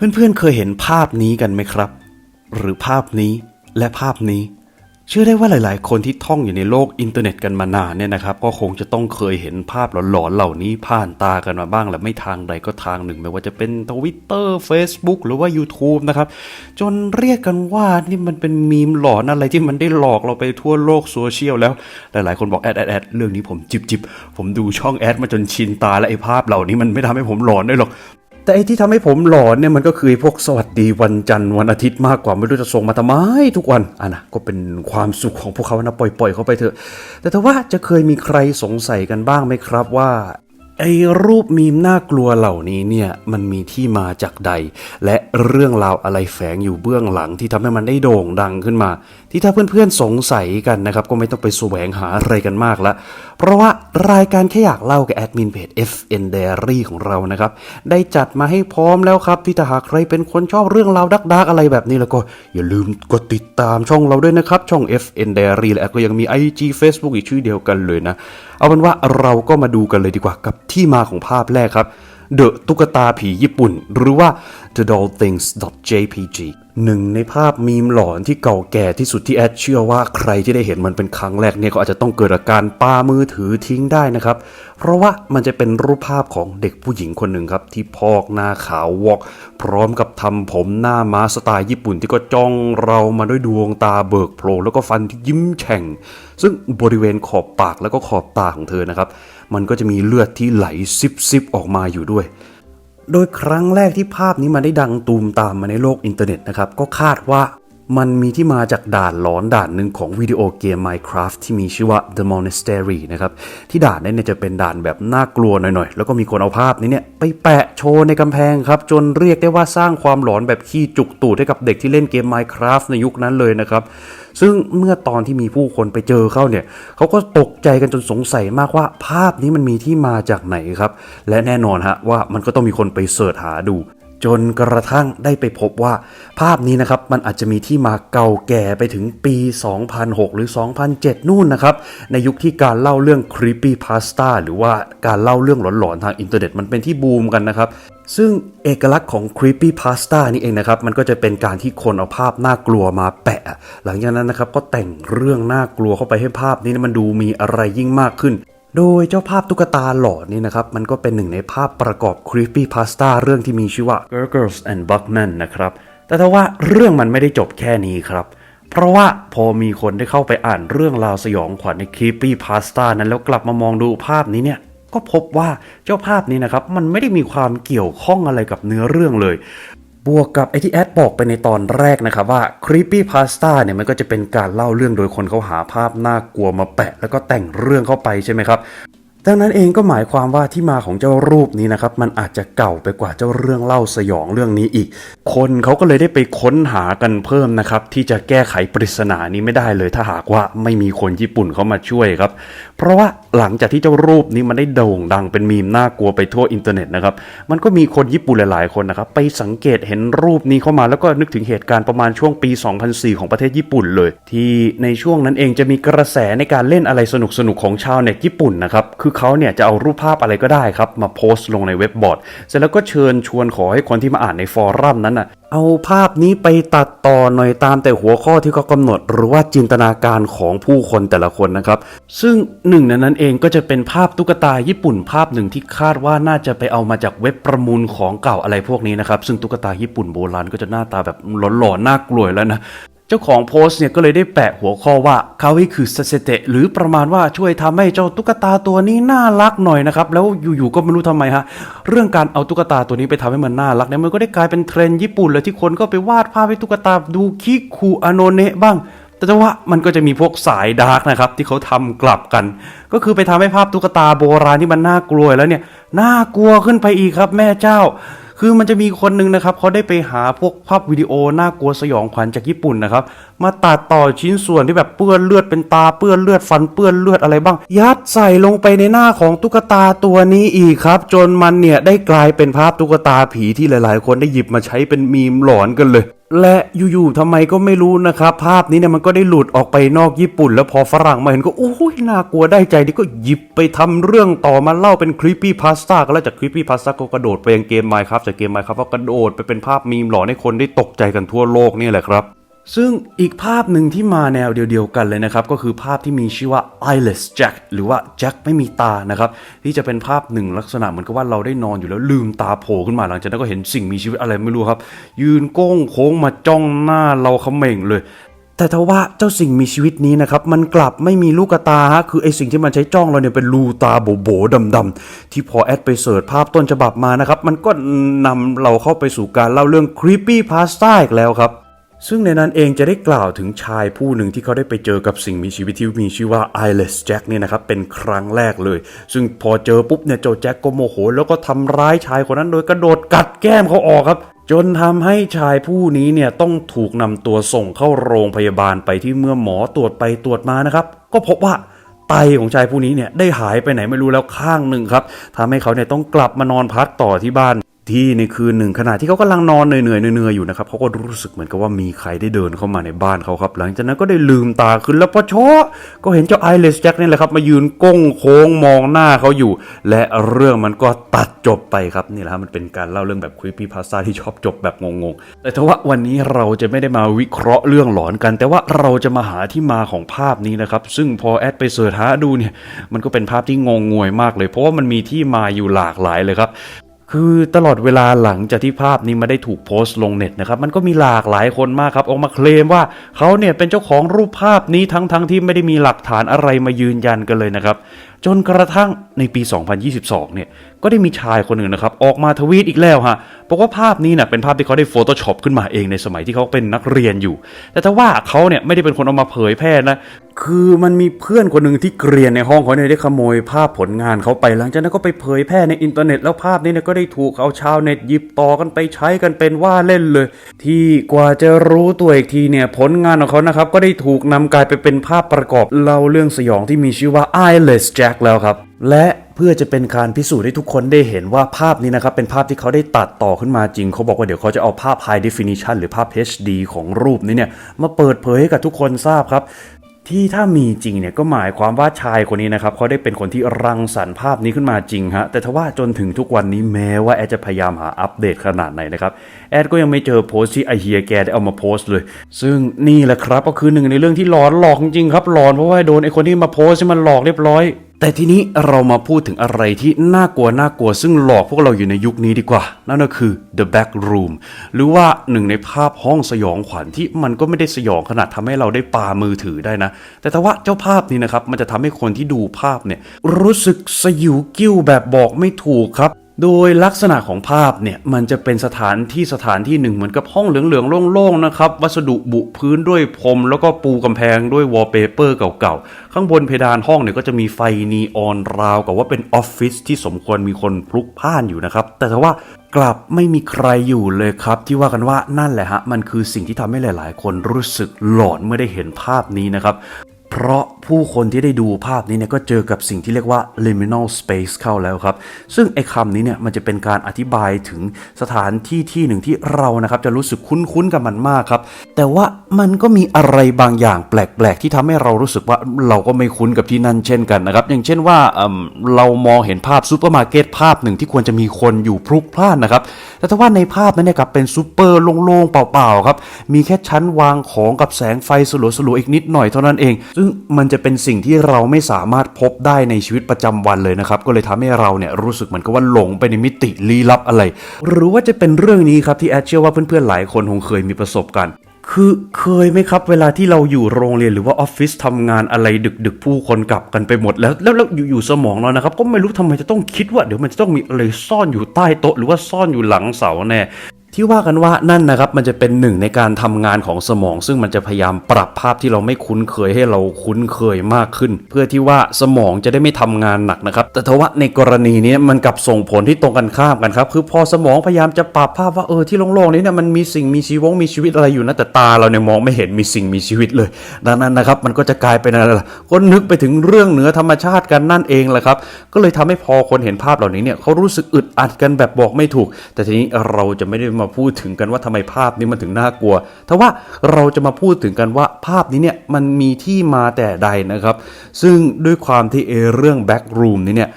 เพื่อนๆเคยเห็นภาพนี้กันไหมครับ หรือภาพนี้และภาพนี้ เชื่อได้ว่าหลายๆ คนที่ท่องอยู่ในโลกอินเทอร์เน็ตกันมานานเนี่ยนะครับ ก็คงจะต้องเคยเห็นภาพหลอนๆเหล่านี้ผ่านตากันมาบ้างและไม่ทางใดก็ทางหนึ่ง ไม่ว่าจะเป็น Twitter Facebook หรือว่า YouTube นะครับ จนเรียกกันว่านี่มันเป็นมีมหลอนอะไรที่มันได้หลอกเราไปทั่วโลกโซเชียลแล้วหลายๆ คนบอกแอดแอดแอดเรื่องนี้ผมจิบจิบผมดูช่องแอดมาจนชินตาและไอ้ภาพเหล่านี้มันไม่ทำให้ผมหลอนได้หรอก แต่ไอ้ที่ทำให้ผมหลอนเนี่ยมันก็คือพวกสวัสดีวันจันทร์วันอาทิตย์มากกว่าไม่รู้จะส่งมาทำไมทุกวันอะนะก็เป็นความสุขของพวกเขานะปล่อยๆเขาไปเถอะ แต่ถ้าว่าจะเคยมีใครสงสัยกันบ้างไหมครับว่า ไอ้รูปมีมน่ากลัวเหล่านี้เนี่ยมันมีที่มาจากใด และเรื่องราวอะไรแฝงอยู่เบื้องหลังที่ทำให้มันได้โด่งดังขึ้นมา ที่ถ้าเพื่อนๆสงสัยกันนะครับ ก็ไม่ต้องไปแสวงหาอะไรกันมากละ เพราะว่ารายการแค่อยากเล่ากับแอดมินเพจ FN Diary ของเรานะครับ ได้จัดมาให้พร้อมแล้วครับ ที่ถ้าหากใครเป็นคนชอบเรื่องราวดักๆอะไรแบบนี้แล้วก็อย่าลืมกดติดตามช่องเราด้วยนะครับช่อง FN Diary และก็ยังมี IG Facebook อีกชื่อเดียวกันเลยนะเอาเป็นว่าเราก็มาดูกันเลยดีกว่ากับที่มาของภาพแรกครับ The ตุ๊กตาผีญี่ปุ่น หรือว่า The Doll Things JPG หนึ่งในภาพมีมหลอนที่เก่าแก่ที่สุดที่แอดเชื่อว่าใครที่ได้เห็นมันเป็นครั้งแรกเนี่ยก็อาจจะต้องเกิดอาการปามือถือทิ้งได้นะครับ เพราะว่ามันจะเป็นรูปภาพของเด็กผู้หญิงคนหนึ่งครับ ที่พอกหน้าขาววอก พร้อมกับทำผมหน้าม้าสไตล์ญี่ปุ่นที่ก็จ้องเรามาด้วยดวงตาเบิกโพลงแล้วก็ฟันที่ยิ้มแฉ่ง ซึ่งบริเวณขอบปากแล้วก็ขอบตาของเธอนะครับ มันก็จะมีเลือดที่ไหลซิบๆออกมาอยู่ด้วย โดยครั้งแรกที่ภาพนี้มันได้ดังตูมตามมาในโลกอินเทอร์เน็ตนะครับ ก็คาดว่ามันมีที่มาจากด่านหลอนด่านหนึ่งของวิดีโอเกม Minecraft ที่มีชื่อว่า The Monastery นะครับ ที่ด่านนั้นเนี่ยจะเป็นด่านแบบน่ากลัวหน่อยๆ แล้วก็มีคนเอาภาพนี้เนี่ยไปแปะโชว์ในกำแพงครับ จนเรียกได้ว่าสร้างความหลอนแบบขี้จุกตูดให้กับเด็กที่เล่นเกม Minecraft ในยุคนั้นเลยนะครับ ซึ่งเมื่อตอนที่มีผู้คนไปเจอเข้าเนี่ยเขาก็ตกใจกันจนสงสัยมากว่าภาพนี้มันมีที่มาจากไหนครับ และแน่นอนฮะว่ามันก็ต้องมีคนไปเสิร์ชหาดูจนกระทั่งได้ไปพบว่า ภาพนี้นะครับมันอาจจะมีที่มาเก่าแก่ไปถึงปี 2006 หรือ 2007 นู่นนะครับ ในยุคที่การเล่าเรื่อง creepy pasta หรือว่าการเล่าเรื่องหลอนๆทางอินเทอร์เน็ตมันเป็นที่บูมกันนะครับ ซึ่งเอกลักษณ์ของ creepy pasta นี่เองนะครับ มันก็จะเป็นการที่คนเอาภาพน่ากลัวมาแปะ หลังจากนั้นนะครับก็แต่งเรื่องน่ากลัวเข้าไปให้ภาพนี้มันดูมีอะไรยิ่งมากขึ้น โดยเจ้าภาพตุ๊กตาหลอนนี่นะครับ มันก็เป็นหนึ่งในภาพประกอบ Creepy Pasta เรื่องที่มีชื่อว่า Girls and Buckman นะครับ แต่ถ้าว่าเรื่องมันไม่ได้จบแค่นี้ครับเพราะว่าพอมีคนได้เข้าไปอ่านเรื่องราวสยองขวัญใน Creepy Pasta นั้นแล้วกลับมามองดูภาพนี้เนี่ย ก็พบว่าเจ้าภาพนี้นะครับมันไม่ได้มีความเกี่ยวข้องอะไรกับเนื้อเรื่องเลย บวกกับไอที่แอดบอกไปในตอนแรกนะครับว่า Creepy Pasta เนี่ยมันก็จะเป็นการเล่าเรื่องโดยคนเขาหาภาพน่ากลัวมาแปะ แล้วก็แต่งเรื่องเข้าไปใช่ไหมครับ ดังนั้นเองก็หมายความว่าที่มาของเจ้ารูปนี้นะครับ มันอาจจะเก่าไปกว่าเจ้าเรื่องเล่าสยองเรื่องนี้อีก คนเขาก็เลยได้ไปค้นหากันเพิ่มนะครับ ที่จะแก้ไขปริศนานี้ไม่ได้เลย ถ้าหากว่าไม่มีคนญี่ปุ่นเขามาช่วยครับ เพราะว่าหลังจากที่เจ้ารูปนี้มันได้โด่งดังเป็นมีมน่ากลัวไปทั่วอินเทอร์เน็ตนะครับมันก็มีคนญี่ปุ่นหลาย ๆ คนนะครับ ไปสังเกตเห็นรูปนี้เข้ามาแล้วก็นึกถึงเหตุการณ์ประมาณช่วงปี 2004 ของประเทศญี่ปุ่นเลย ที่ในช่วงนั้นเองจะมีกระแสในการเล่นอะไรสนุกๆของชาวเน็ตญี่ปุ่นนะครับคือเขาเนี่ยจะเอารูปภาพอะไรก็ได้ครับ มาโพสต์ลงในเว็บบอร์ด เสร็จแล้วก็เชิญชวนขอให้คนที่มาอ่านในฟอรัมนั้นน่ะเอาภาพนี้ไปตัดต่อหน่อยตามแต่หัวข้อที่เขากำหนด หรือว่าจินตนาการของผู้คนแต่ละคนนะครับ ซึ่งหนึ่งในนั้นเองก็จะเป็นภาพตุ๊กตาญี่ปุ่นภาพหนึ่งที่คาดว่าน่าจะไปเอามาจากเว็บประมูลของเก่าอะไรพวกนี้นะครับ ซึ่งตุ๊กตาญี่ปุ่นโบราณก็จะหน้าตาแบบหลอนๆน่ากลัวแล้วนะ เจ้าของโพสต์เนี่ยก็เลยได้แปะหัวข้อว่าคาวิคือสเซเตะหรือประมาณว่าช่วยทำให้เจ้าตุ๊กตาตัวนี้น่ารักหน่อยนะครับ แล้วอยู่ๆก็ไม่รู้ทำไมฮะ เรื่องการเอาตุ๊กตาตัวนี้ไปทำให้มันน่ารักเนี่ยมันก็ได้กลายเป็นเทรนด์ญี่ปุ่นเลยที่คนก็ไปวาดภาพให้ตุ๊กตาดูคิคูอโนเนะบ้างแต่ว่ามันก็จะมีพวกสายดาร์กนะครับที่เขาทำกลับกัน ก็คือไปทำให้ภาพตุ๊กตาโบราณที่มันน่ากลัวแล้วเนี่ยน่ากลัวขึ้นไปอีกครับแม่เจ้า คือมันจะมีคนหนึ่งนะครับเขาได้ไปหาพวกภาพวิดีโอน่ากลัวสยองขวัญจากญี่ปุ่นนะครับ มาตัดต่อชิ้นส่วนที่แบบเปื้อนเลือดเป็นตาเปื้อนเลือดฟันเปื้อนเลือดอะไรบ้าง ยัดใส่ลงไปในหน้าของตุ๊กตาตัวนี้อีกครับ จนมันเนี่ยได้กลายเป็นภาพตุ๊กตาผีที่หลาย ๆ คนได้หยิบมาใช้เป็นมีมหลอนกันเลย และอยู่ๆทำไมก็ไม่รู้นะครับ ภาพนี้เนี่ยมันก็ได้หลุดออกไปนอกญี่ปุ่น แล้วพอฝรั่งมาเห็นก็โอ้ยน่ากลัวได้ใจนี่ก็หยิบไปทำเรื่องต่อมาเล่าเป็นคลิปปี้พาสต้าก็แล้วจากคลิปปี้พาสต้าก็กระโดดไปยังเกมไมค์ครับจากเกมไมค์ครับก็กระโดดไปเป็นภาพมีมหลอนให้คนได้ตกใจกันทั่วโลกนี่แหละครับ ซึ่งอีกภาพหนึ่งที่มาแนวเดียวกันเลยนะครับ ก็คือภาพที่มีชื่อว่า eyeless Jack หรือว่าแจ็คไม่มีตานะครับที่จะเป็นภาพหนึ่งลักษณะเหมือนกับว่าเราได้นอนอยู่แล้วลืมตาโผล่ขึ้นมาหลังจากนั้นก็เห็นสิ่งมีชีวิตอะไรไม่รู้ครับ ยืนโก้งโค้งมาจ้องหน้าเราเขม่งเลย แต่ทว่าเจ้าสิ่งมีชีวิตนี้นะครับมันกลับไม่มีลูกตาฮะคือไอสิ่งที่มันใช้จ้องเราเนี่ยเป็นรูตาโบๆดำๆที่พอแอดไปเสิร์ชภาพต้นฉบับมานะครับมันก็นำเราเข้าไปสู่การเล่าเรื่อง creepy pasta อีกแล้วครับ ซึ่งในนั้นเองจะได้กล่าวถึงชายผู้หนึ่งที่เขาได้ไปเจอกับสิ่งมีชีวิตที่มีชื่อว่า eyeless Jack เนี่ยนะครับเป็นครั้งแรกเลย ซึ่งพอเจอปุ๊บเนี่ยเจ้าแจ็คก็โมโห แล้วก็ทำร้ายชายคนนั้นโดยกระโดดกัดแก้มเขาออกครับจนทำให้ชายผู้นี้เนี่ยต้องถูกนำตัวส่งเข้าโรงพยาบาลไปที่เมื่อหมอตรวจไปตรวจมานะครับ ก็พบว่าไตของชายผู้นี้เนี่ยได้หายไปไหนไม่รู้แล้วข้างหนึ่งครับทำให้เขาเนี่ยต้องกลับมานอนพักต่อที่บ้าน ที่ในคืนหนึ่งขณะที่เขากำลังนอนเหนื่อยๆเหนื่อยๆอยู่นะครับเขาก็รู้สึกเหมือนกับว่ามีใครได้เดินเข้ามาในบ้านเขาครับ หลังจากนั้นก็ได้ลืมตาขึ้นแล้วพอชอก็เห็นเจ้าไอเลสแจ็คนี่แหละครับมายืนก้งโค้งมองหน้าเขาอยู่ และเรื่องมันก็ตัดจบไปครับนี่แหละมันเป็นการเล่าเรื่องแบบควิปปี้พาสต้าที่ชอบจบแบบงงๆแต่ถว่าวันนี้เราจะไม่ได้มาวิเคราะห์เรื่องหลอนกัน แต่ว่าเราจะมาหาที่มาของภาพนี้นะครับซึ่งพอแอดไปเสิร์ชหาดูเนี่ยมันก็เป็นภาพที่งงงวยมากเลย เพราะว่ามันมีที่มาอยู่หลากหลายเลยครับ คือตลอดเวลาหลังจากที่ภาพนี้มาได้ถูกโพสต์ลงเน็ตนะครับ มันก็มีหลากหลายคนมากครับ ออกมาเคลมว่าเขาเนี่ยเป็นเจ้าของรูปภาพนี้ทั้งๆทที่ไม่ได้มีหลักฐานอะไรมายืนยันกันเลยนะครับ จนกระทั่งในปี 2022 เนี่ย ก็ได้มีชายคนหนึ่งนะครับ ออกมาทวีตอีกแล้วฮะบอกว่าภาพนี้น่ะเป็นภาพที่เขาได้ Photoshop ขึ้นมาเองในสมัยที่เขาเป็นนักเรียนอยู่ แต่ถ้าว่าเขาเนี่ยไม่ได้เป็นคนเอามาเผยแพร่นะ คือมันมีเพื่อนคนหนึ่งที่เกรียนในห้องเขาเนี่ยได้ขโมยภาพผลงานเขาไป หลังจากนั้นก็ไปเผยแพร่ในอินเทอร์เน็ตแล้วภาพนี้เนี่ยก็ได้ถูกเอาชาวเน็ตหยิบต่อกันไปใช้กันเป็นว่าเล่นเลย ที่กว่าจะรู้ตัวอีกทีเนี่ยผลงานของเขานะครับก็ได้ถูกนำกลายไปเป็นภาพประกอบเล่าเรื่องสยองที่มีชื่อว่า Eyeless Jack แล้วครับ และเพื่อจะเป็นการพิสูจน์ให้ทุกคนได้เห็นว่าภาพนี้นะครับ เป็นภาพที่เขาได้ตัดต่อขึ้นมาจริง เขาบอกว่าเดี๋ยวเขาจะเอาภาพ High Definition หรือภาพ HD ของรูปนี้เนี่ย มาเปิดเผยให้กับทุกคนทราบครับที่ถ้ามีจริงเนี่ยก็หมายความว่าชายคนนี้นะครับเขาได้เป็นคนที่รังสรรค์ภาพนี้ขึ้นมาจริงฮะแต่ทว่าจนถึงทุกวันนี้แม้ว่าแอดจะพยายามหาอัปเดตขนาดไหนนะครับแอดก็ยังไม่เจอโพสต์ที่ไอเฮียแกได้เอามาโพสต์เลย ซึ่งนี่แหละครับก็คือหนึ่งในเรื่องที่หลอนหลอกจริงครับหลอนเพราะว่าโดนไอคนที่มาโพสต์มันหลอกเรียบร้อย แต่ทีนี้เรามาพูดถึงอะไรที่น่ากลัวน่ากลัว ซึ่งหลอกพวกเราอยู่ในยุคนี้ดีกว่า นั่นก็คือ The Back Room หรือว่าหนึ่งในภาพห้องสยองขวัญที่มันก็ไม่ได้สยองขนาดทำให้เราได้ปามือถือได้นะ แต่ทว่าเจ้าภาพนี้นะครับ มันจะทำให้คนที่ดูภาพเนี่ยรู้สึกสยิวกิ้วแบบบอกไม่ถูกครับ โดยลักษณะของภาพเนี่ยมันจะเป็นสถานที่สถานที่หนึ่งเหมือนกับห้องเหลืองๆโล่งๆนะครับ วัสดุบุพื้นด้วยพรม แล้วก็ปูกำแพงด้วยวอลเปเปอร์เก่าๆ ข้างบนเพดานห้องเนี่ยก็จะมีไฟนีออนราวกับว่าเป็นออฟฟิศที่สมควรมีคนพลุกพ่านอยู่นะครับ แต่ถ้าว่ากลับไม่มีใครอยู่เลยครับ ที่ว่ากันว่านั่นแหละฮะ มันคือสิ่งที่ทำให้หลาย ๆ คนรู้สึกหลอนเมื่อได้เห็นภาพนี้นะครับ เพราะผู้คนที่ได้ดูภาพนี้เนี่ยก็เจอกับสิ่งที่เรียกว่า liminal space เข้าแล้วครับ ซึ่งไอ้คำนี้เนี่ยมันจะเป็นการอธิบายถึงสถานที่ที่หนึ่งที่เรานะครับจะรู้สึกคุ้นๆกับมันมากครับ แต่ว่ามันก็มีอะไรบางอย่างแปลกๆ ที่ทำให้เรารู้สึกว่าเราก็ไม่คุ้นกับที่นั่นเช่นกันนะครับ อย่างเช่นว่าเเรามองเห็นภาพซูเปอร์มาร์เก็ตภาพหนึ่งที่ควรจะมีคนอยู่พลุกพล่านนะครับ แต่ถ้าว่าในภาพนั้นเนี่ยกลับเป็นซูเปอร์โล่งๆเปล่าๆครับ มีแค่ชั้นวางของกับแสงไฟสลัวๆอีกนิดหน่อยเท่านั้นเองซึ่งมันจะเป็นสิ่งที่เราไม่สามารถพบได้ในชีวิตประจำวันเลยนะครับ ก็เลยทำให้เราเนี่ยรู้สึกเหมือนกับว่าหลงไปในมิติลี้ลับอะไร หรือว่าจะเป็นเรื่องนี้ครับที่แอดเชื่อว่าเพื่อนๆหลายคนคงเคยมีประสบการณ์คือเคยไหมครับเวลาที่เราอยู่โรงเรียนหรือว่าออฟฟิศทำงานอะไรดึกๆผู้คนกลับกันไปหมดแล้วแล้วแล้วอยู่ๆสมองเรานะครับ ก็ไม่รู้ทำไมจะต้องคิดว่าเดี๋ยวมันจะต้องมีอะไรซ่อนอยู่ใต้โต๊ะ หรือว่าซ่อนอยู่หลังเสาแน่ ที่ว่ากันว่านั่นนะครับมันจะเป็นหนึ่งในการทำงานของสมอง ซึ่งมันจะพยายามปรับภาพที่เราไม่คุ้นเคยให้เราคุ้นเคยมากขึ้น เพื่อที่ว่าสมองจะได้ไม่ทำงานหนักนะครับ แต่ทว่าในกรณีนี้มันกลับส่งผลที่ตรงกันข้ามกันครับคือพอสมองพยายามจะปรับภาพว่าเออที่โล่งๆนี้เนี่ยมันมีสิ่งมีชีวงมีชีวิตอะไรอยู่นะแต่ตาเราเนี่ยมองไม่เห็นมีสิ่งมีชีวิตเลย ดังนั้นนะครับมันก็จะกลายเป็นอะไรล่ะก็นึกไปถึงเรื่องเหนือธรรมชาติกันนั่นเองแหละครับก็เลยทำให้พอคนเห็นภาพเหล่านี้เนี่ยเขารู้สึกอึดอัดกันแบบบอกไม่ถูก แต่ทีนี้เราจะไม่ได้มาพูดถึงกันว่าทำไมภาพนี้มันถึงน่ากลัวแต่ว่าเราจะมาพูดถึงกันว่าภาพนี้เนี่ยมันมีที่มาแต่ใดนะครับ ซึ่งด้วยความที่เอเรื่อง Backroom นี้เนี่ย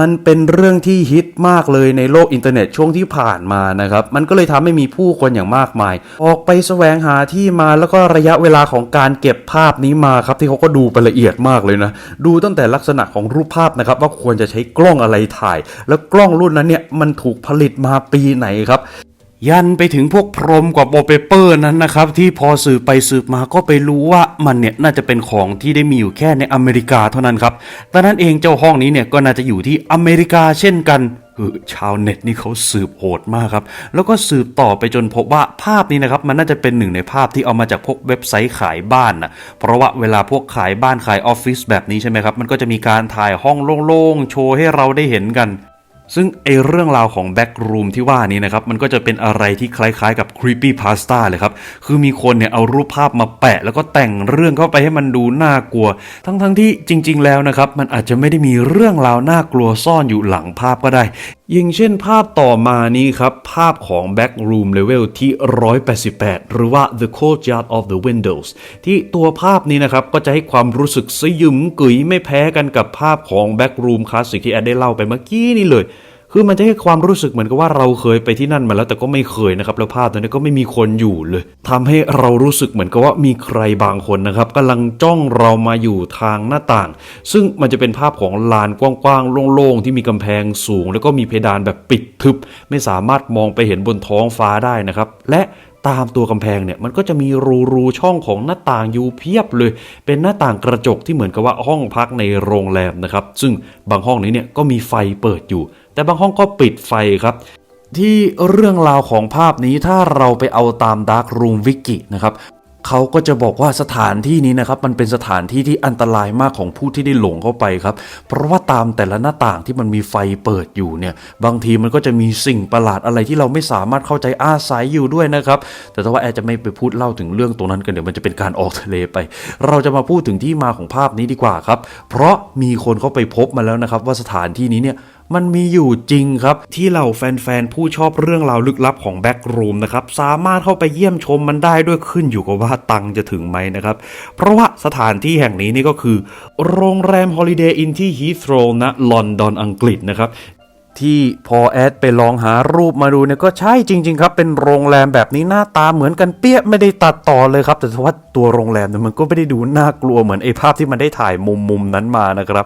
มันเป็นเรื่องที่ฮิตมากเลยในโลกอินเทอร์เน็ตช่วงที่ผ่านมานะครับ มันก็เลยทำให้มีผู้คนอย่างมากมาย ออกไปแสวงหาที่มาแล้วก็ระยะเวลาของการเก็บภาพนี้มาครับที่เขาก็ดูไปละเอียดมากเลยนะ ดูตั้งแต่ลักษณะของรูปภาพนะครับ ว่าควรจะใช้กล้องอะไรถ่าย แล้วกล้องรุ่นนั้นเนี่ยมันถูกผลิตมาปีไหนครับ ยันไปถึงพวกพรมกว่าโบเปเปอร์นั้นนะครับ ที่พอสืบไปสืบมาก็ไปรู้ว่ามันเนี่ยน่าจะเป็นของที่ได้มีอยู่แค่ในอเมริกาเท่านั้นครับดังนั้นเองเจ้าห้องนี้เนี่ยก็น่าจะอยู่ที่อเมริกาเช่นกันคือชาวเน็ตนี่เขาสืบโหดมากครับ แล้วก็สืบต่อไปจนพบว่าภาพนี้นะครับ มันน่าจะเป็นหนึ่งในภาพที่เอามาจากพวกเว็บไซต์ขายบ้านนะเพราะว่าเวลาพวกขายบ้านขายออฟฟิศแบบนี้ใช่ไหมครับ มันก็จะมีการถ่ายห้องโล่งๆ โชว์ให้เราได้เห็นกัน ซึ่งไอเรื่องราวของแบ็กรูมที่ว่านี้นะครับ มันก็จะเป็นอะไรที่คล้ายๆกับ Creepy Pasta เลยครับ คือมีคนเนี่ยเอารูปภาพมาแปะ แล้วก็แต่งเรื่องเข้าไปให้มันดูน่ากลัว ทั้งๆที่จริง ๆ แล้วนะครับ มันอาจจะไม่ได้มีเรื่องราวน่ากลัวซ่อนอยู่หลังภาพก็ได้ ยิ่งเช่นภาพต่อมานี้ครับ ภาพของ Backroom Level ที่ 188 หรือว่า The Courtyard of the Windows ที่ตัวภาพนี้นะครับ ก็จะให้ความรู้สึกสยิมกุ๋ยไม่แพ้กันกับภาพของ Backroom Classic ที่แอดได้เล่าไปเมื่อกี้นี้เลย คือมันจะให้ความรู้สึกเหมือนกับว่าเราเคยไปที่นั่นมาแล้วแต่ก็ไม่เคยนะครับแล้วภาพตอนนี้ก็ไม่มีคนอยู่เลยทำให้เรารู้สึกเหมือนกับว่ามีใครบางคนนะครับกำลังจ้องเรามาอยู่ทางหน้าต่าง ซึ่งมันจะเป็นภาพของลานกว้างๆโล่งๆที่มีกำแพงสูง แล้วก็มีเพดานแบบปิดทึบ ไม่สามารถมองไปเห็นบนท้องฟ้าได้นะครับและตามตัวกำแพงเนี่ยมันก็จะมีรูรูๆช่องของหน้าต่างอยู่เพียบเลย เป็นหน้าต่างกระจกที่เหมือนกับว่าห้องพักในโรงแรมนะครับ ซึ่งบางห้องนี้เนี่ยก็มีไฟเปิดอยู่ แต่บางห้องก็ปิดไฟครับ ที่เรื่องราวของภาพนี้ถ้าเราไปเอาตาม Dark Room Wiki นะครับเขาก็จะบอกว่าสถานที่นี้นะครับ มันเป็นสถานที่ที่อันตรายมากของผู้ที่ได้หลงเข้าไปครับ เพราะว่าตามแต่ละหน้าต่างที่มันมีไฟเปิดอยู่เนี่ย บางทีมันก็จะมีสิ่งประหลาดอะไรที่เราไม่สามารถเข้าใจอาศัยอยู่ด้วยนะครับ แต่ถ้าว่าแอร์จะไม่ไปพูดเล่าถึงเรื่องตรงนั้นกันเดี๋ยวมันจะเป็นการออกทะเลไป เราจะมาพูดถึงที่มาของภาพนี้ดีกว่าครับ เพราะมีคนเข้าไปพบมาแล้วนะครับ ว่าสถานที่นี้เนี่ย มันมีอยู่จริงครับ ที่เหล่าแฟนๆ ผู้ชอบเรื่องราวลึกลับของแบ็กรูมนะครับ สามารถเข้าไปเยี่ยมชมมันได้ด้วยขึ้นอยู่กับว่าตังจะถึงไหมนะครับ เพราะว่าสถานที่แห่งนี้นี่ก็คือ โรงแรม Holiday Inn ที่ฮีทโรนะ ลอนดอนอังกฤษนะครับที่พอแอดไปลองหารูปมาดูเนี่ยก็ใช่จริง ๆ ครับ เป็นโรงแรมแบบนี้หน้าตาเหมือนกันเปี้ยไม่ได้ตัดต่อเลยครับ แต่ว่าตัวโรงแรมเนี่ยมันก็ไม่ได้ดูน่ากลัวเหมือนไอ้ภาพที่มันได้ถ่ายมุมมุมๆนั้นมานะครับ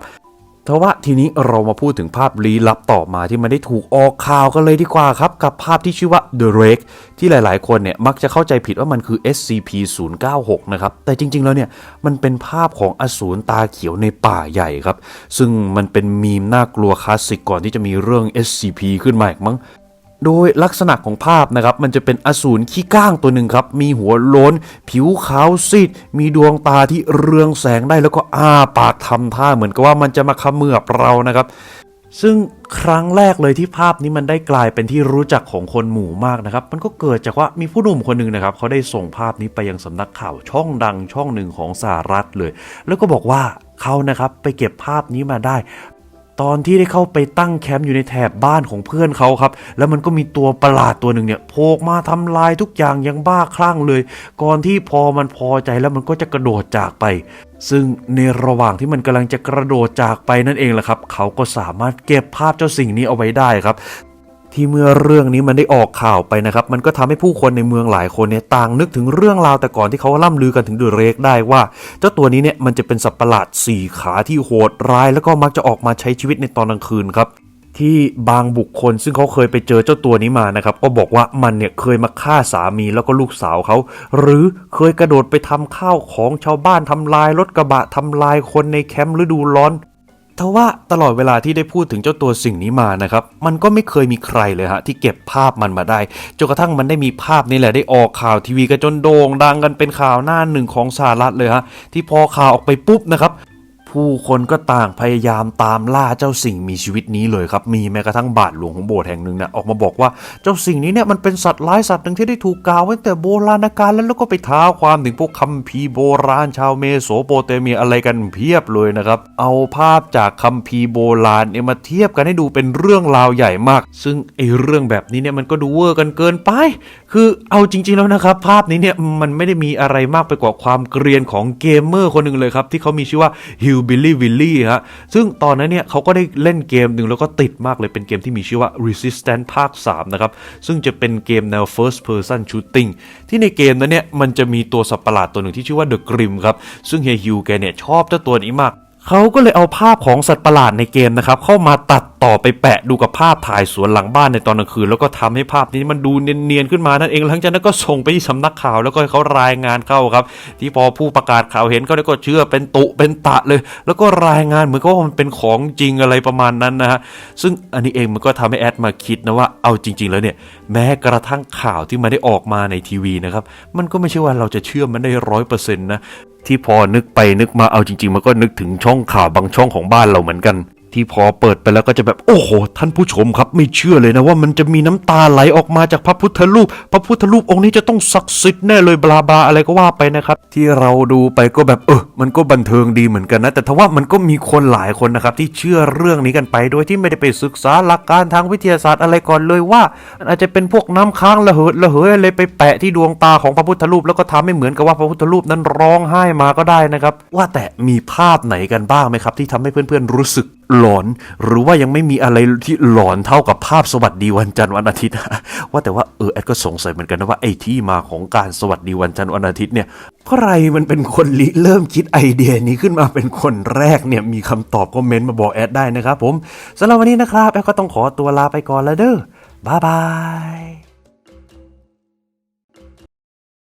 ทว่าทีนี้เรามาพูดถึงภาพลี้ลับต่อมาที่มันได้ถูกออกข่าวกันเลยดีกว่าครับ กับภาพที่ชื่อว่า The Rake ที่หลายๆ คนเนี่ยมักจะเข้าใจผิดว่ามันคือ SCP-096 นะครับ แต่จริง ๆ แล้วเนี่ยมันเป็นภาพของอสูรตาเขียวในป่าใหญ่ครับ ซึ่งมันเป็นมีมน่ากลัวคลาสสิกก่อนที่จะมีเรื่อง SCP ขึ้นมาอีกมั้ง โดยลักษณะของภาพนะครับมันจะเป็นอสูรขี้ก้างตัวหนึ่งครับ มีหัวโล้น ผิวขาวซีด มีดวงตาที่เรืองแสงได้แล้วก็อ้าปากทำท่าเหมือนกับว่ามันจะมาขมือบเรานะครับซึ่งครั้งแรกเลยที่ภาพนี้มันได้กลายเป็นที่รู้จักของคนหมู่มากนะครับ มันก็เกิดจากว่ามีผู้หนุ่มคนหนึ่งนะครับเขาได้ส่งภาพนี้ไปยังสำนักข่าวช่องดังช่องหนึ่งของสหรัฐเลย แล้วก็บอกว่าเขานะครับไปเก็บภาพนี้มาได้ ตอนที่ได้เข้าไปตั้งแคมป์อยู่ในแถบบ้านของเพื่อนเขาครับ แล้วมันก็มีตัวประหลาดตัวหนึ่งเนี่ยโผล่มาทำลายทุกอย่างอยังบ้าคลั่งเลย ก่อนที่พอมันพอใจแล้วมันก็จะกระโดดจากไป ซึ่งในระหว่างที่มันกำลังจะกระโดดจากไปนั่นเองแหละครับ เขาก็สามารถเก็บภาพเจ้าสิ่งนี้เอาไว้ได้ครับ ที่เมื่อเรื่องนี้มันได้ออกข่าวไปนะครับ มันก็ทำให้ผู้คนในเมืองหลายคนเนี่ยต่างนึกถึงเรื่องราวแต่ก่อนที่เขาล่ำลือกันถึงเดอะเรกได้ว่า เจ้าตัวนี้เนี่ยมันจะเป็นสัตว์ประหลาดสี่ขาที่โหดร้าย แล้วก็มักจะออกมาใช้ชีวิตในตอนกลางคืนครับที่บางบุคคลซึ่งเขาเคยไปเจอเจ้าตัวนี้มานะครับ ก็บอกว่ามันเนี่ยเคยมาฆ่าสามีแล้วก็ลูกสาวเขา หรือเคยกระโดดไปทำข้าวของชาวบ้านทำลายรถกระบะทำลายคนในแคมป์ฤดูร้อน ทว่าตลอดเวลาที่ได้พูดถึงเจ้าตัวสิ่งนี้มานะครับ มันก็ไม่เคยมีใครเลยฮะที่เก็บภาพมันมาได้จนกระทั่งมันได้มีภาพนี่แหละได้ออกข่าวทีวีกันจนโด่งดังกันเป็นข่าวหน้าหนึ่งของสหรัฐเลยฮะที่พอข่าวออกไปปุ๊บนะครับ ผู้คนก็ต่างพยายามตามล่าเจ้าสิ่งมีชีวิตนี้เลยครับ มีแม้กระทั่งบาทหลวงของโบสถ์แห่งหนึ่งนะออกมาบอกว่าเจ้าสิ่งนี้เนี่ยมันเป็นสัตว์ร้ายสัตว์หนึ่งที่ได้ถูกกล่าวไว้แต่โบราณกาลแล้วแล้วก็ไปท้าความถึงพวกคัมภีร์โบราณชาวเมโสโปเตเมียอะไรกันเพียบเลยนะครับ เอาภาพจากคัมภีร์โบราณเนี่ยมาเทียบกันให้ดูเป็นเรื่องราวใหญ่มาก ซึ่งไอ้เรื่องแบบนี้เนี่ยมันก็ดูเวอร์กันเกินไป คือเอาจริง ๆแล้วนะครับ ภาพนี้เนี่ยมันไม่ได้มีอะไรมากไปกว่าความเกรียนของเกมเมอร์คนหนึ่งเลยครับที่เขามีชื่อว่าฮิวบิลลี่วิลลี่ฮะซึ่งตอนนั้นเนี่ยเขาก็ได้เล่นเกมหนึ่งแล้วก็ติดมากเลยเป็นเกมที่มีชื่อว่า Resistance ภาค 3 นะครับ ซึ่งจะเป็นเกมแนว First Person Shooting ที่ในเกมนั้นเนี่ยมันจะมีตัวสัตว์ประหลาดตัวหนึ่งที่ชื่อว่า The Grim ครับ ซึ่งเฮียฮิวแกเนี่ยชอบเจ้าตัวนี้มาก เขาก็เลยเอาภาพของสัตว์ประหลาดในเกมนะครับ เข้ามาตัดต่อไปแปะดูกับภาพถ่ายสวนหลังบ้านในตอนกลางคืน แล้วก็ทำให้ภาพนี้มันดูเนียนๆขึ้นมานั่นเองหลังจากนั้นก็ส่งไปที่สำนักข่าวแล้วก็เขารายงานเข้าครับ ที่พอผู้ประกาศข่าวเห็นก็ได้ก็เชื่อเป็นตุเป็นตะเลย แล้วก็รายงานเหมือนกับว่ามันเป็นของจริงอะไรประมาณนั้นนะฮะซึ่งอันนี้เองมันก็ทำให้แอดมาคิดนะว่าเอาจริง ๆ แล้วเนี่ยแม้กระทั่งข่าวที่มันได้ออกมาในทีวีนะครับมันก็ไม่ใช่ว่าเราจะเชื่อมันได้ร้อยเปอร์เซ็นต์นะ ที่พอนึกไปนึกมาเอาจริง ๆ มันก็นึกถึงช่องข่าวบางช่องของบ้านเราเหมือนกัน ที่พอเปิดไปแล้วก็จะแบบโอ้โห ท่านผู้ชมครับ ไม่เชื่อเลยนะว่ามันจะมีน้ำตาไหลออกมาจากพระพุทธรูป พระพุทธรูปองค์นี้จะต้องศักดิ์สิทธิ์แน่เลยบลาบลาอะไรก็ว่าไปนะครับ ที่เราดูไปก็แบบเออมันก็บันเทิงดีเหมือนกันนะ แต่ทว่ามันก็มีคนหลายคนนะครับ ที่เชื่อเรื่องนี้กันไป โดยที่ไม่ได้ไปศึกษาหลักการทางวิทยาศาสตร์อะไรก่อนเลยว่าอาจจะเป็นพวกน้ำค้างระเหิดระเหยอะไรไปแปะที่ดวงตาของพระพุทธรูปแล้วก็ทำให้เหมือนกับว่าพระพุทธรูปนั้นร้องไห้มาก็ได้นะครับว่าแต่มีภาพไหนกันบ้างไหมครับ ที่ทำให้เพื่อนๆรู้สึก หลอน หรือว่ายังไม่มีอะไรที่หลอนเท่ากับภาพสวัสดีวันจันทร์วันอาทิตย์ ว่าแต่ว่าเออแอดก็สงสัยเหมือนกันนะว่าไอ้ที่มาของการสวัสดีวันจันทร์วันอาทิตย์เนี่ยใครมันเป็นคนริเริ่มคิดไอเดียนี้ขึ้นมาเป็นคนแรกเนี่ยมีคำตอบคอมเมนต์มาบอกแอดได้นะครับผมสำหรับวันนี้นะครับแอดก็ต้องขอตัวลาไปก่อนแล้วเด้อบ๊ายบาย